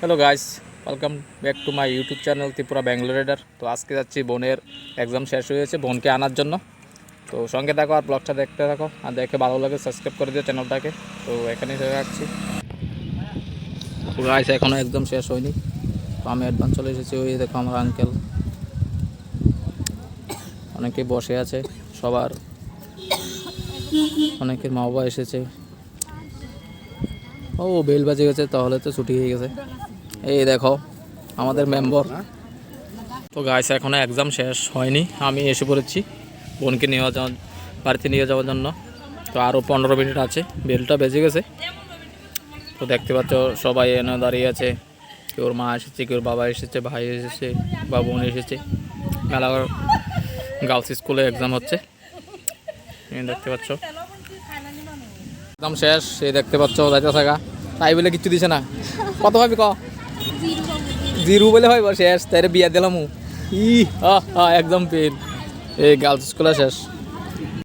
Hello guys welcome back to my YouTube channel Tripura Bangalore rider তো আজকে যাচ্ছি বোনের এক্সাম শেষ হয়েছে বোনকে আনার জন্য। তো সঙ্গে থাকো আর ব্লগটা দেখতে থাকো। আর দেখে ভালো লাগে সাবস্ক্রাইব করে দিও চ্যানেলটাকে তো এখানেই রাখছি তো গাইস এখনও একদম শেষ হয়নি। তো আমি অ্যাডভান্স চলে এসেছি, ওই দেখো আমার আঙ্কেল অনেকে বসে আছে, সবার। অনেকের মা বাবা এসেছে। ও, বেল বাজে গেছে, তাহলে তো ছুটি হয়ে গেছে। এই দেখো, আমাদের মেম্বার। তো গাইস এখনও এক্সাম শেষ হয়নি। আমি এসে পড়েছি বোনকে নিয়ে যাওয়ার, বাড়িতে নিয়ে যাওয়ার জন্য। তো আরও পনেরো মিনিট আছে, বেলটা বেজে গেছে। তো দেখতে পাচ্ছ, সবাই এনে দাঁড়িয়ে আছে। কেউর মা এসেছে কেউর বাবা এসেছে, ভাই এসেছে, বা বোন এসেছে। মেলাগড় গার্লস স্কুলে এক্সাম হচ্ছে। দেখতে পাচ্ছ। একদম শেষ, এই দেখতে পাচ্ছ যাইতে থাকা। তাই বলে কিচ্ছু দিছে না। কত ভাবি ক? জিরু বলে হয় শেষ তাই বিয়া দিলাম ই একদম পেন এই গার্লস স্কুলে শেষ।